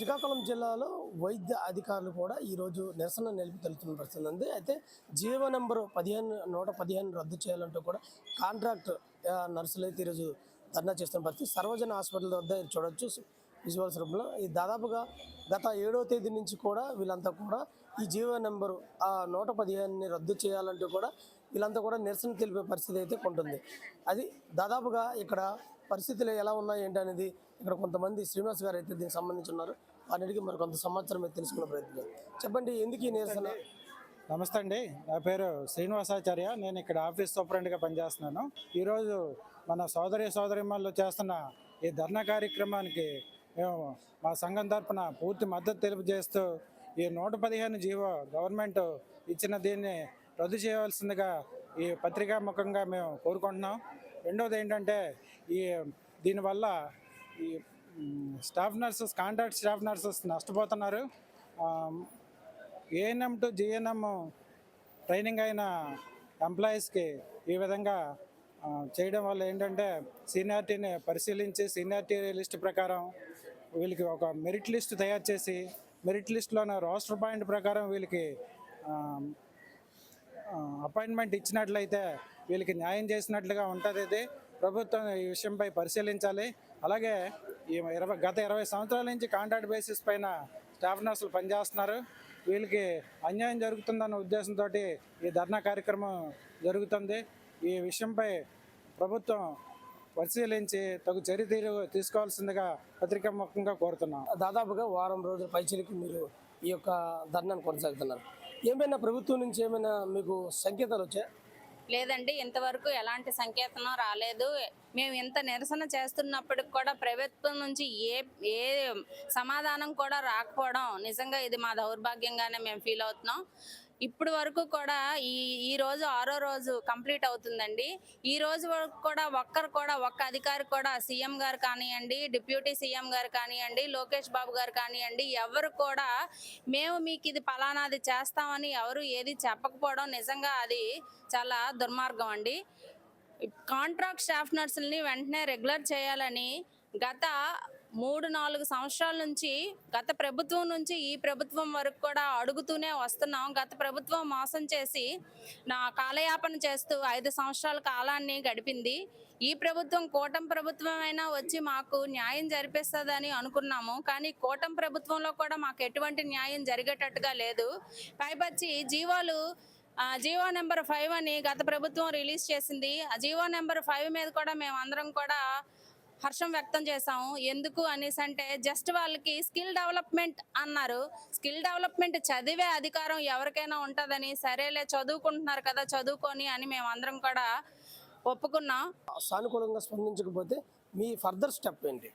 శ్రీకాకుళం జిల్లాలో వైద్య అధికారులు కూడా ఈరోజు నిరసన నిలిపి తెలుతున్న పరిస్థితి ఉంది. అయితే జీవో నెంబరు పదిహేను నూట పదిహేను రద్దు చేయాలంటూ కూడా కాంట్రాక్ట్ నర్సులు అయితే ఈరోజు ధర్నా చేస్తున్న పరిస్థితి. సర్వజన హాస్పిటల్ వద్ద చూడొచ్చు. విజువల్స్ రూపంలో ఈ దాదాపుగా గత ఏడవ తేదీ నుంచి కూడా వీళ్ళంతా కూడా ఈ జీవో నెంబరు ఆ నూట పదిహేనుని రద్దు చేయాలంటూ కూడా వీళ్ళంతా కూడా నిరసన తెలిపే పరిస్థితి అయితే ఉంటుంది అది దాదాపుగా ఇక్కడ పరిస్థితులు ఎలా ఉన్నాయి ఏంటి అనేది ఇక్కడ కొంతమంది శ్రీనివాస్ గారు అయితే దీనికి సంబంధించి ఉన్నారు. అన్నిటికీ మరి కొంత సమాచారం అయితే తెలుసుకునే ప్రయత్నం చెప్పండి ఎందుకు ఈ నిరసన? నమస్తే అండి. నా పేరు శ్రీనివాసాచార్య. నేను ఇక్కడ ఆఫీస్ సూపరింటెండెంట్గా పనిచేస్తున్నాను. ఈరోజు మన సోదరి సోదరిమల్లు చేస్తున్న ఈ ధర్నా కార్యక్రమానికి మేము మా సంఘం తరపున పూర్తి మద్దతు తెలియజేస్తూ ఈ నూట పదిహేను జీవో గవర్నమెంట్ ఇచ్చిన దీన్ని రద్దు చేయవలసిందిగా ఈ పత్రికా ముఖంగా మేము కోరుకుంటున్నాం. రెండవది ఏంటంటే ఈ దీనివల్ల ఈ staff nurses contract staff nurses నష్టపోతున్నారు. ఏఎన్ఎం టు జిఎన్ఎం ట్రైనింగ్ అయిన ఎంప్లాయీస్కి ఈ విధంగా చేయడం వల్ల ఏంటంటే సీనియారిటీని పరిశీలించి సీనియారిటీ లిస్ట్ ప్రకారం వీళ్ళకి ఒక మెరిట్ లిస్ట్ తయారు చేసి మెరిట్ లిస్ట్లోని రోస్టర్ పాయింట్ ప్రకారం వీళ్ళకి అపాయింట్మెంట్ ఇచ్చినట్లయితే వీళ్ళకి న్యాయం చేసినట్లుగా ఉంటుంది ఇది. ప్రభుత్వం ఈ విషయంపై పరిశీలించాలి. అలాగే ఈ ఇరవై గత ఇరవై సంవత్సరాల నుంచి కాంట్రాక్ట్ బేసిస్ పైన స్టాఫ్ నర్సులు పనిచేస్తున్నారు. వీళ్ళకి అన్యాయం జరుగుతుందన్న ఉద్దేశంతో ఈ ధర్నా కార్యక్రమం జరుగుతుంది. ఈ విషయంపై ప్రభుత్వం పరిశీలించి తగు చర్య తీరు తీసుకోవాల్సిందిగా పత్రికా ముఖంగా కోరుతున్నాం. దాదాపుగా వారం రోజుల పైచలికి మీరు ఈ యొక్క ధర్నాను కొనసాగుతున్నారు. ఏమైనా ప్రభుత్వం నుంచి ఏమైనా మీకు సంకేతాలు వచ్చాయి? లేదండి ఇంతవరకు ఎలాంటి సంకేతనం రాలేదు. మేము ఇంత నిరసన చేస్తున్నప్పటికి కూడా ప్రభుత్వం నుంచి ఏ ఏ సమాధానం కూడా రాకపోవడం నిజంగా ఇది మా దౌర్భాగ్యంగానే మేము ఫీల్ అవుతున్నాం. ఇప్పుడు వరకు కూడా ఈ ఈ రోజు ఆరో రోజు కంప్లీట్ అవుతుందండి. ఈ రోజు వరకు కూడా ఒక్కరు కూడా ఒక్క అధికారి కూడా సీఎం గారు కానివ్వండి డిప్యూటీ సీఎం గారు కానివ్వండి లోకేష్ బాబు గారు కానివ్వండి ఎవరు కూడా మేము మీకు ఇది ఫలానాది చేస్తామని ఎవరు ఏది చెప్పకపోవడం నిజంగా అది చాలా దుర్మార్గం అండి. కాంట్రాక్ట్ స్టాఫ్ నర్సుల్ని వెంటనే రెగ్యులర్ చేయాలని గత మూడు నాలుగు సంవత్సరాల నుంచి గత ప్రభుత్వం నుంచి ఈ ప్రభుత్వం వరకు కూడా అడుగుతూనే వస్తున్నాం. గత ప్రభుత్వం మోసం చేసి నా కాలయాపన చేస్తూ ఐదు సంవత్సరాల కాలాన్ని గడిపింది. ఈ ప్రభుత్వం కూటమి ప్రభుత్వం అయినా వచ్చి మాకు న్యాయం జరిపిస్తుందని అనుకున్నాము. కానీ కూటమి ప్రభుత్వంలో కూడా మాకు ఎటువంటి న్యాయం జరిగేటట్టుగా లేదు. పైపచ్చి జీవాలు జీవో నెంబర్ ఫైవ్ అని గత ప్రభుత్వం రిలీజ్ చేసింది. ఆ జీవో నెంబర్ ఫైవ్ మీద కూడా మేము అందరం కూడా హర్షం వ్యక్తం చేసాము ఎందుకు అనేసి అంటే జస్ట్ వాళ్ళకి స్కిల్ డెవలప్మెంట్ అన్నారు. స్కిల్ డెవలప్మెంట్ చదివే అధికారం ఎవరికైనా ఉంటుందని సరేలే చదువుకుంటున్నారు కదా చదువుకొని అని మేము అందరం కూడా ఒప్పుకున్నాం. సానుకూలంగా స్పందించకపోతే మీ ఫర్దర్ స్టెప్ ఏంటి?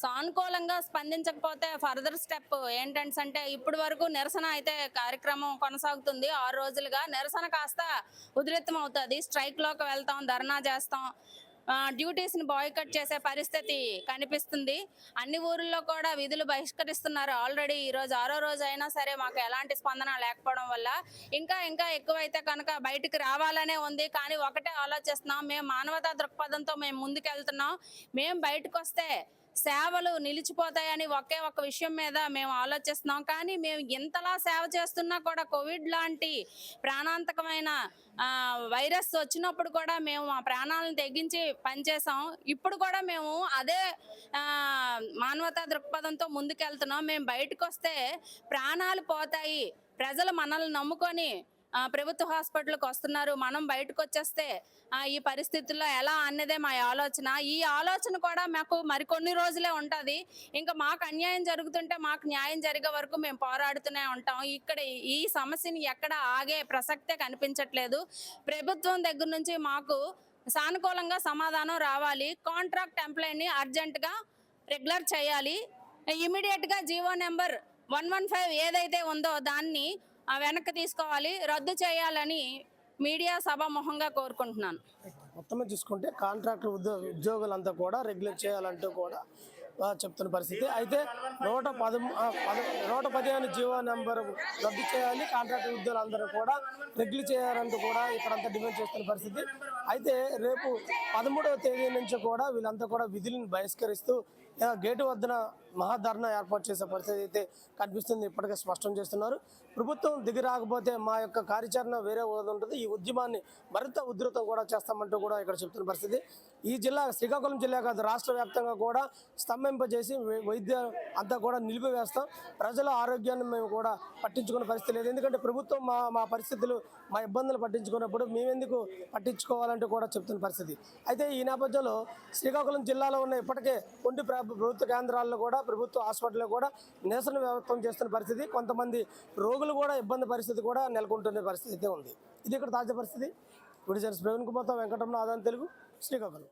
సానుకూలంగా స్పందించకపోతే ఫర్దర్ స్టెప్ ఏంటంటే అంటే ఇప్పటి వరకు నిరసన అయితే కార్యక్రమం కొనసాగుతుంది. ఆరు రోజులుగా నిరసన కాస్త ఉధృతం అవుతుంది స్ట్రైక్లోకి వెళ్తాం ధర్నా చేస్తాం. డ్యూటీస్ని డ్యూటీస్ని బాయ్కట్ చేసే పరిస్థితి కనిపిస్తుంది. అన్ని ఊర్లలో కూడా విధులు బహిష్కరిస్తున్నారు. ఆల్రెడీ ఈ రోజు ఆరో రోజు అయినా సరే మాకు ఎలాంటి స్పందన లేకపోవడం వల్ల ఇంకా ఇంకా ఎక్కువైతే కనుక బయటికి రావాలనే ఉంది. కానీ ఒకటే ఆలోచిస్తున్నాం. మేము మానవతా దృక్పథంతో మేము ముందుకెళ్తున్నాం. మేము బయటకు వస్తే సేవలు నిలిచిపోతాయని ఒకే ఒక విషయం మీద మేము ఆలోచిస్తున్నాం. కానీ మేము ఇంతలా సేవ చేస్తున్నా కూడా కోవిడ్ లాంటి ప్రాణాంతకమైన వైరస్ వచ్చినప్పుడు కూడా మేము మా ప్రాణాలను తెగించి పనిచేసాం ఇప్పుడు కూడా మేము అదే మానవతా దృక్పథంతో ముందుకెళ్తున్నాం. మేము బయటకు వస్తే ప్రాణాలు పోతాయి. ప్రజలు మనల్ని నమ్ముకొని ప్రభుత్వ హాస్పిటల్కి వస్తున్నారు. మనం బయటకు వచ్చేస్తే ఈ పరిస్థితుల్లో ఎలా అన్నదే మా ఆలోచన. ఈ ఆలోచన కూడా మాకు మరికొన్ని రోజులే ఉంటుంది. ఇంకా మాకు అన్యాయం జరుగుతుంటే మాకు న్యాయం జరిగే వరకు మేము పోరాడుతూనే ఉంటాం. ఇక్కడ ఈ సమస్యని ఎక్కడ ఆగే ప్రసక్తే కనిపించట్లేదు. ప్రభుత్వం దగ్గర నుంచి మాకు సానుకూలంగా సమాధానం రావాలి. కాంట్రాక్ట్ ఎంప్లాయీని అర్జెంటుగా రెగ్యులర్ చేయాలి. ఇమీడియట్గా GO number one one five ఏదైతే ఉందో దాన్ని వెనక్కి తీసుకోవాలి. రద్దు చేయాలని మీడియా సభాముఖంగా కోరుకుంటున్నాను. మొత్తం చూసుకుంటే కాంట్రాక్ట్ ఉద్యోగ ఉద్యోగులంతా కూడా రెగ్యులేట్ చేయాలంటూ కూడా చెప్తున్న పరిస్థితి. అయితే నూట పదము పద- నూట పదిహేను జీవో నెంబర్ రద్దు చేయాలి. కాంట్రాక్ట్ ఉద్యోగులందరూ కూడా రెగ్యులర్ చేయాలంటూ కూడా ఇక్కడంతా డిమాండ్ చేస్తున్న పరిస్థితి. అయితే రేపు పదమూడవ తేదీ నుంచి కూడా వీళ్ళంతా కూడా విధులను బహిష్కరిస్తూ గేటు వద్దన మహాధరణ ఏర్పాటు చేసే పరిస్థితి అయితే కనిపిస్తుంది. ఇప్పటికే స్పష్టం చేస్తున్నారు. ప్రభుత్వం దిగి రాకపోతే మా యొక్క కార్యాచరణ వేరే ఉంటుంది. ఈ ఉద్యమాన్ని మరింత ఉధృతం కూడా చేస్తామంటూ కూడా ఇక్కడ చెప్తున్న పరిస్థితి. ఈ జిల్లా శ్రీకాకుళం జిల్లా కాదు రాష్ట్ర వ్యాప్తంగా కూడా స్తంభింపజేసి వై- వైద్య అంతా కూడా నిలిపివేస్తాం. ప్రజల ఆరోగ్యాన్ని మేము కూడా పట్టించుకునే పరిస్థితి లేదు. ఎందుకంటే ప్రభుత్వం మా మా పరిస్థితులు మా ఇబ్బందులు పట్టించుకున్నప్పుడు మేమెందుకు పట్టించుకోవాలంటే కూడా చెప్తున్న పరిస్థితి. అయితే ఈ నేపథ్యంలో శ్రీకాకుళం జిల్లాలో ఉన్న ఇప్పటికే కొన్ని ప్రభుత్వ కేంద్రాల్లో కూడా ప్రభుత్వ హాస్పిటల్లో కూడా నిరసన వ్యక్తం చేస్తున్న పరిస్థితి. కొంతమంది రోగులు కూడా ఇబ్బంది పరిస్థితి కూడా నెలకొంటున్న పరిస్థితి అయితే ఉంది. ఇది ఇక్కడ తాజా పరిస్థితి. విడిజన్స్ ప్రవీణ్ కుమార్తో వెంకటరమణ ఆదాన్ తెలుగు శ్రీకాకుళం.